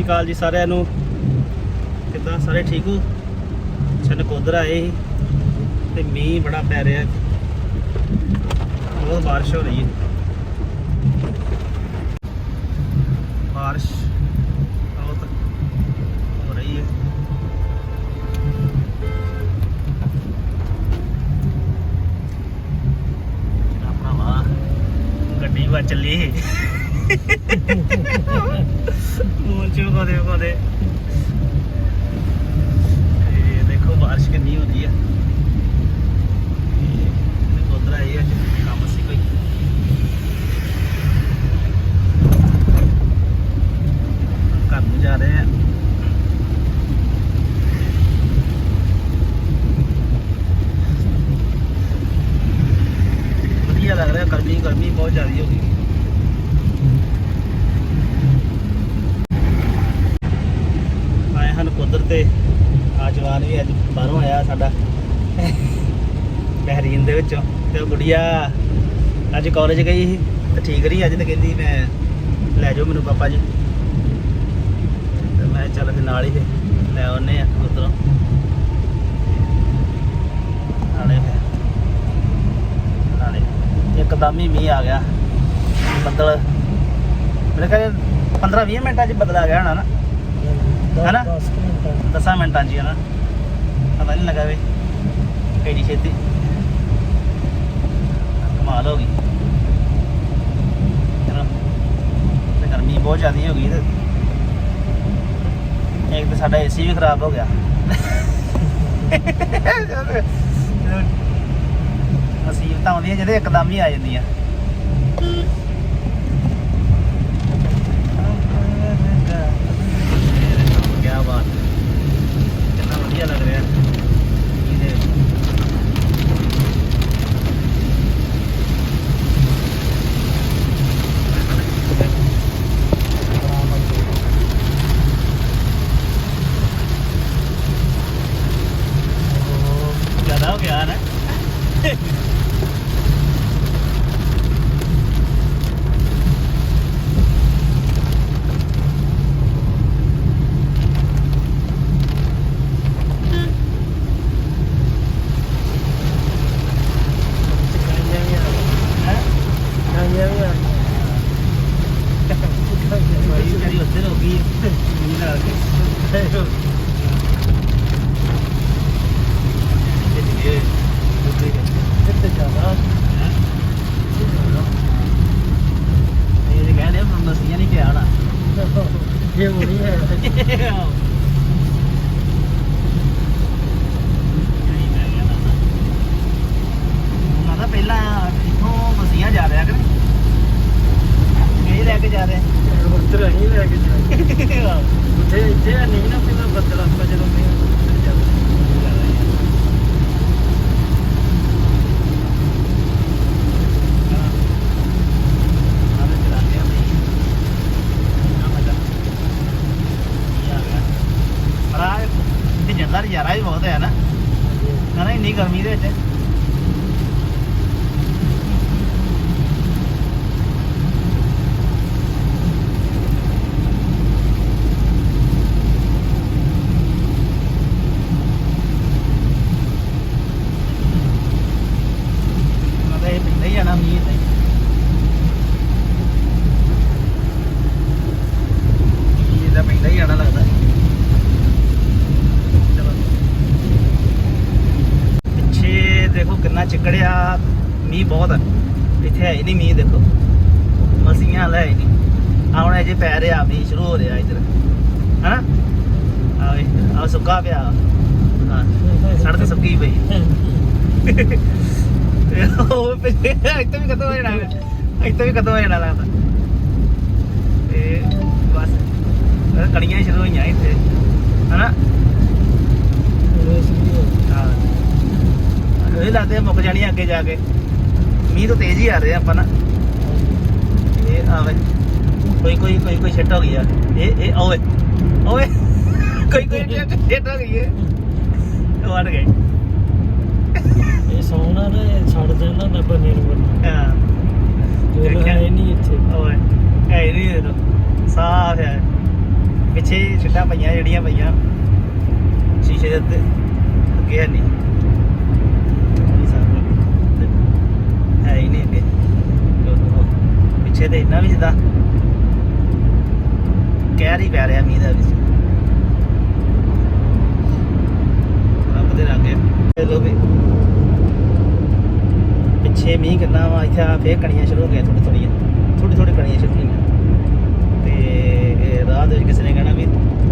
ਸ਼੍ਰੀ ਅਕਾਲ ਜੀ ਸਾਰਿਆਂ ਨੂੰ। ਕਿੱਦਾਂ ਸਾਰੇ ਠੀਕ ਹੋ? ਛਨ ਕੋਦਰ ਆਏ ਸੀ ਤੇ ਮੀਂਹ ਬੜਾ ਪੈ ਰਿਹਾ। ਬਹੁਤ ਬਾਰਿਸ਼ ਹੋ ਰਹੀ ਹੈ। ਬਾਰਿਸ਼ ਬਹੁਤ ਹੋ ਰਹੀ ਹੈ। ਮੇਰਾ ਭਰਾਵਾ, ਗੱਡੀ ਵਾ ਚੱਲੀ ਮੂੰਹ ਚੋਂ ਕੋਦੇ ਕੋਦੇ ਇਹ ਦੇਖੋ ਬਾਰਿਸ਼ ਕਿੰਨੀ ਹੋ ਹੈ ਉਧਰ ਆਈ ਅੱਜ ਕੰਮ ਸੀ ਕੋਈ। ਘਰ ਨੂੰ ਜਾ ਰਹੇ ਆ। ਵਧੀਆ ਲੱਗ ਰਿਹਾ, ਗਰਮੀ ਗਰਮੀ ਬਹੁਤ ਜ਼ਿਆਦਾ ਹੋ ਗਈ ਆਏ ਹਨ ਕੁਦਰ ਤੇ ਜਵਾਨ ਵੀ ਅੱਜ ਬਾਹਰੋਂ ਆਇਆ ਸਾਡਾ। ਬਹਿਰੀਨ ਦੇ ਵਿੱਚੋਂ। ਤੇ ਗੁੜੀਆ ਅੱਜ ਕਾਲਜ ਗਈ ਸੀ ਤੇ ਠੀਕ ਰਹੀ ਅੱਜ ਤੇ ਕਹਿੰਦੀ ਮੈਂ ਲੈ ਜਾਓ ਮੈਨੂੰ ਪਾਪਾ ਜੀ। ਤੇ ਮੈਂ ਚੱਲ ਫਿਰ ਨਾਲ ਹੀ ਲੈ ਆਉਨੇ ਆ ਉਧਰੋਂ। ਨਾਲੇ ਨਾਲੇ ਇੱਕਦਮ ਹੀ ਮੀਂਹ ਆ ਗਿਆ। ਬੱਦਲ ਮੇਰੇ ਖਿਆਲ 15 20 ਮਿੰਟਾਂ 'ਚ ਬਦਲ ਆ ਗਿਆ ਹੋਣਾ ਨਾ। ਹੈਨਾ? 10 ਮਿੰਟਾਂ 'ਚ। ਹੀ ਹੈ ਨਾ। ਪਤਾ ਨਹੀਂ ਲੱਗਾ ਵੇ ਕਿਹੜੀ ਛੇਤੀ। ਕਮਾਲ ਹੋ ਗਈ। ਤੇ ਗਰਮੀ ਬਹੁਤ ਜ਼ਿਆਦਾ ਹੋ ਗਈ ਤੇ। ਇੱਕ ਤਾਂ ਸਾਡਾ ਏਸੀ ਵੀ ਖਰਾਬ ਹੋ ਗਿਆ। ਮੁਸੀਬਤਾਂ ਆਉਂਦੀਆਂ ਜਿਹੜੇ ਇੱਕਦਮ ਹੀ ਆ ਜਾਂਦੀਆਂ। ਕੀ ਬਾਤ। ਕਿੰਨਾ ਵਧੀਆ ਲੱਗ ਰਿਹਾ ਇਹਦੇ ਜ਼ਿਆਦਾ ਹੋ ਗਿਆ ਨਾ ਹੈਂ? ਭਾਈ ਮੇਰੀ ਉੱਧਰ ਹੋ ਗਈ ਮੀਂਹ ਨਾਲ ਕੇ ਇਹ ਇਹ ਉੱਧਰ ਹੈਂ? ਇਹ ਜੇ ਕਹਿੰਦੇ ਹੁਣ ਨਸੀਆਂ ਨਹੀਂ ਪਿਆ ਹੋਣਾ ਉਹਨਾਂ ਦਾ ਪਹਿਲਾਂ ਇੱਥੋਂ ਮਸੀਆਂ ਜਾ ਰਿਹਾ ਕਰੇ ਇਹ ਲੈ ਕੇ ਜਾ ਰਿਹਾ ਜੰਦਾ ਨਜ਼ਾਰਾ ਵੀ ਬਹੁਤ ਹੈ ਨਾ ਨਾ ਇੰਨੀ ਗਰਮੀ ਦੇ ਵਿੱਚ ਉਹਨਾਂ ਦਾ ਇਹ ਪਿੰਡ ਹੀ ਜਾਣਾ ਮੀਂਹ ਤੇ ਇਹ ਤਾਂ ਪਿੰਡ ਹੀ ਜਾਣਾ ਲੱਗਦਾ ਚਲੋ ਪਿੱਛੇ ਦੇਖੋ ਕਿੰਨਾ ਚਿੱਕੜਿਆ ਮੀਂਹ ਬਹੁਤ ਹੈ ਇੱਥੇ ਹੈ ਹੀ ਨਹੀਂ ਮੀਂਹ ਦੇਖੋ। ਮਸੀਆਂ ਲੈ ਹੀ ਨਹੀਂ। ਆ ਹੁਣ ਅਜੇ ਪੈ ਰਿਹਾ ਮੀਂਹ ਸ਼ੁਰੂ ਹੋ ਰਿਹਾ ਇੱਧਰ। ਹਨਾ? ਆ ਸੁੱਕਾ ਪਿਆ। ਸੜਕ ਸੁੱਕੀ ਪਈ। ਉਹ ਇੱਥੇ ਵੀ ਕਦੋਂ ਹੋ ਜਾਣਾ। ਇੱਥੇ ਵੀ ਕਦੋਂ ਹੋ ਜਾਣਾ ਲੱਗਦਾ। ਤੇ ਬਸ ਹੀ ਸ਼ੁਰੂ ਹੋਈਆਂ ਇੱਥੇ। ਹਨਾ? ਇਹ ਲੱਗਦੇ ਆ ਮੁੱਕ ਜਾਣੀਆਂ ਅੱਗੇ ਜਾ ਕੇ। ਮੀਂਹ ਤਾਂ ਤੇਜ਼ ਹੀ ਆ ਰਹੇ ਆਪਾਂ ਨਾ। ਇਹ ਆਵੇ ਕੋਈ ਕੋਈ ਕੋਈ ਕੋਈ ਛੱਟ ਹੋ ਗਈ ਆ। ਇਹ ਇਹ ਓਏ ਓਏ ਕੋਈ ਕੋਈ ਛੱਟ ਹੋ ਗਈ ਹੈ ਉਹ ਅੜ ਗਈ ਇਹ ਸੋਨਾ ਨਾ ਇਹ ਛੱਡ ਦੇਣਾ ਨਾ ਬਨੇ ਨੂੰ ਬੰਨਾ। ਹਾਂ। ਜੋ? ਹੈ ਨਹੀਂ ਇੱਥੇ। ਓਏ ਹੈ ਨਹੀਂ ਇਹ ਸਾਫ਼ ਹੈ। ਪਿੱਛੇ ਛਿੱਟਾਂ ਪਈਆਂ ਜਿਹੜੀਆਂ ਪਈਆਂ। ਸ਼ੀਸ਼ੇ ਦੇ ਉੱਤੇ। ਅੱਗੇ ਹੈ ਨਹੀਂ ਇਹ ਸਭ ਹੈ ਹੀ ਪਿੱਛੇ ਤੇ ਇੰਨਾ ਵੀ ਜਿੱਦਾਂ ਕਹਿਰ ਹੀ ਪੈ ਰਿਹਾ ਮੀਂਹ ਦਾ ਵੀ। ਰੱਬ ਦੇ ਰਾਗੇ ਚਲੋ ਵੀ ਪਿੱਛੇ ਮੀਂਹ ਕਿੰਨਾ ਵਾ, ਇੱਥੇ ਆ ਫੇਰ ਕਣੀਆਂ ਸ਼ੁਰੂ ਹੋ ਗਈਆਂ ਥੋੜੀ ਥੋੜੀਆਂ ਥੋੜੀ ਥੋੜੀ ਕਣੀਆਂ ਸ਼ੁਰੂ ਹੋਈਆਂ। ਤੇ ਰਾਹ ਦੇ ਵਿੱਚ ਕਿਸੇ ਨੇ ਕਹਿਣਾ ਵੀ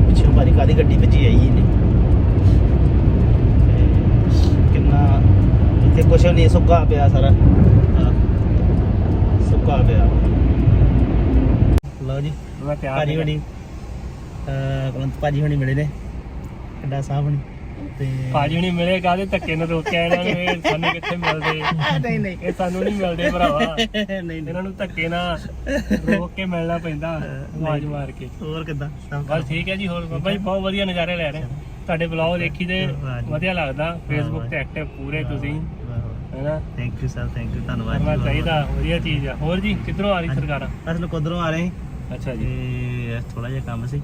ਪਿੱਛੋਂ ਭਾਰੀ ਕਾਦੀ ਗੱਡੀ ਭੱਜੀ ਆਈ ਇਹਨੇ ਤੇ ਕਿੰਨਾ ਇੱਥੇ ਕੁਛ ਨਹੀਂ ਸੁੱਕਾ ਪਿਆ ਸਾਰਾ। ਸੁੱਕਾ ਪਿਆ। ਲਓ ਜੀ ਮੈਂ ਤਿਆਰ ਭਾਜੀ ਹੋਣੀ ਕੁਲੰਤ ਭਾਜੀ ਹੋਣੀ ਮਿਲੇ ਨੇ। ਕਿੱਡਾ ਸਾਹਿਬ ਹੋਣੀ ਤੇ ਭਾਜੀ ਨਹੀਂ ਮਿਲੇ ਕਾਹਦੇ ਧੱਕੇ ਨਾਲ ਰੋਕਿਆ ਇਹਨਾਂ ਨੂੰ? ਇਹ ਸਾਨੂੰ ਕਿੱਥੇ ਮਿਲਦੇ? ਨਹੀਂ ਨਹੀਂ। ਇਹ ਸਾਨੂੰ ਨਹੀਂ ਮਿਲਦੇ ਭਰਾਵਾ। ਨਹੀਂ ਨਹੀਂ। ਇਹਨਾਂ ਨੂੰ ਧੱਕੇ ਨਾਲ ਰੋਕ ਕੇ ਮਿਲਣਾ ਪੈਂਦਾ ਆਵਾਜ਼ ਮਾਰ ਕੇ। ਹੋਰ ਕਿੱਦਾਂ? ਬਸ ਠੀਕ ਹੈ ਜੀ ਹੋਰ ਬਾਬਾ ਜੀ ਬਹੁਤ ਵਧੀਆ ਨਜ਼ਾਰੇ ਲੈ ਰਹੇ ਤੁਹਾਡੇ ਬਲੌਗ ਦੇਖੀ ਤੇ। ਵਧੀਆ ਲੱਗਦਾ। ਫੇਸਬੁੱਕ। ਤੇ ਐਕਟਿਵ ਪੂਰੇ ਤੁਸੀਂ। ਹੈਨਾ? Thank you sir thank you ਧੰਨਵਾਦ ਕਰਨਾ। ਚਾਹੀਦਾ ਵਧੀਆ ਚੀਜ਼ ਆ। ਹੋਰ ਜੀ ਕਿੱਧਰੋਂ ਆ ਰਹੀ। ਸਰਕਾਰਾਂ? ਅਸੀਂ ਲੋਕ ਉਧਰੋਂ ਆ ਰਹੇ ਅੱਛਾ ਜੀ। ਤੇ ਥੋੜਾ ਜਿਹਾ ਕੰਮ ਸੀ।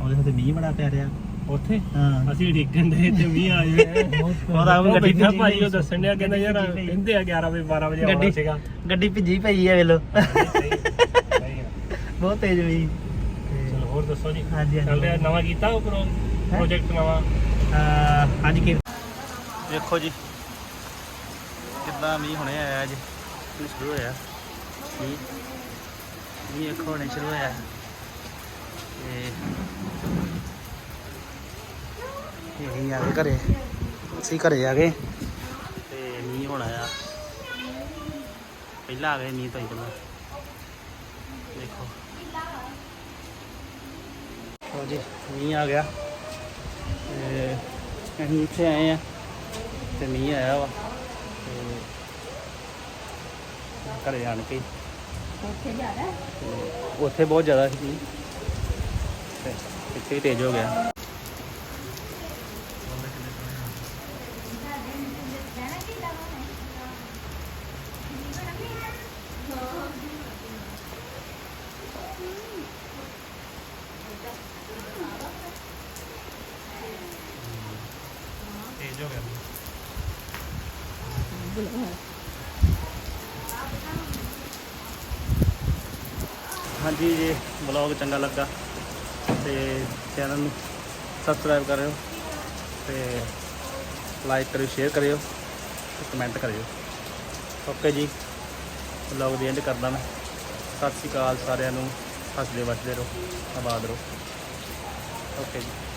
ਉਹਦੇ ਹੱਥੇ ਮੀਂਹ ਬੜਾ ਪੈ ਰਿਹਾ। ਉੱਥੇ? ਹਾਂ। ਅਸੀਂ ਡਿੱਗਣ ਦੇ ਤੇ ਮੀਂਹ ਆ ਜਾਵੇ ਉਹਦਾ ਉਹ ਗੱਡੀ ਭੱਜੀ ਭਾਈ ਉਹ। ਦੱਸਣ ਡਿਆ ਕਹਿੰਦਾ ਯਾਰ। ਕਹਿੰਦੇ ਆ 11 ਵਜੇ 12 ਵਜੇ ਆਉਣਾ ਸੀਗਾ। ਗੱਡੀ ਭਿੱਜੀ ਪਈ ਆ ਵੇਲੋ। ਬਹੁਤ ਤੇਜ਼ ਮੀਂਹ ਚਲੋ ਹੋਰ ਦੱਸੋ ਜੀ। ਹਾਂਜੀ। ਚੱਲ ਰਿਹਾ ਨਵਾਂ ਕੀਤਾ ਉਹ ਪ੍ਰੋਜੈਕਟ ਨਵਾਂ? ਅਹ ਹਾਂਜੀ ਕੀ? ਵੇਖੋ ਜੀ। ਕਿੱਦਾਂ ਮੀਂਹ ਹੁਣੇ ਆਇਆ ਅੱਜ। ਮੀਂਹ ਸ਼ੁਰੂ ਹੋਇਆ। ਮੀਂਹ ਮੀਂਹ ਵੇਖੋ, ਹੁਣੇ ਸ਼ੁਰੂ ਹੋਇਆ। ਤੇ ਇਹ ਆ ਗਏ ਘਰੇ। ਅਸੀਂ ਘਰੇ ਆ ਗਏ। ਤੇ ਮੀਂਹ ਹੁਣ ਆਇਆ। ਪਹਿਲਾਂ ਆ ਗਏ ਮੀਂਹ ਤੋਂ ਹੀ ਪਹਿਲਾਂ। ਦੇਖੋ। ਲਓ ਜੀ, ਮੀਂਹ ਆ ਗਿਆ। ਤੇ ਅਸੀਂ ਇੱਥੇ ਆਏ ਆ। ਤੇ ਮੀਂਹ ਆਇਆ ਵਾ। ਤੇ ਘਰੇ ਆਣ ਕੇ। ਉੱਥੇ ਜ਼ਿਆਦਾ? ਉੱਥੇ ਬਹੁਤ ਜ਼ਿਆਦਾ ਸੀ। ਤੇ ਇੱਥੇ ਤੇਜ਼ ਹੋ ਗਿਆ ਤੇਜ਼ ਹੋ ਗਿਆ ਹਾਂਜੀ ਜੇ ਵਲੌਗ ਚੰਗਾ ਲੱਗਾ ਤੇ ਚੈਨਲ ਨੂੰ ਸਬਸਕ੍ਰਾਈਬ ਕਰਿਓ ਤੇ ਲਾਈਕ ਕਰਿਓ ਸ਼ੇਅਰ ਕਰਿਓ ਤੇ ਕਮੈਂਟ ਕਰਿਓ। ਓਕੇ ਜੀ ਵਲੌਗ ਦੀ ਐਂਡ ਕਰਦਾ ਮੈਂ। ਸਤਿ ਸ਼੍ਰੀ ਅਕਾਲ ਸਾਰਿਆਂ ਨੂੰ। ਹੱਸਦੇ ਵਸਦੇ ਰਹੋ, ਆਬਾਦ ਰਹੋ। ਓਕੇ ਜੀ।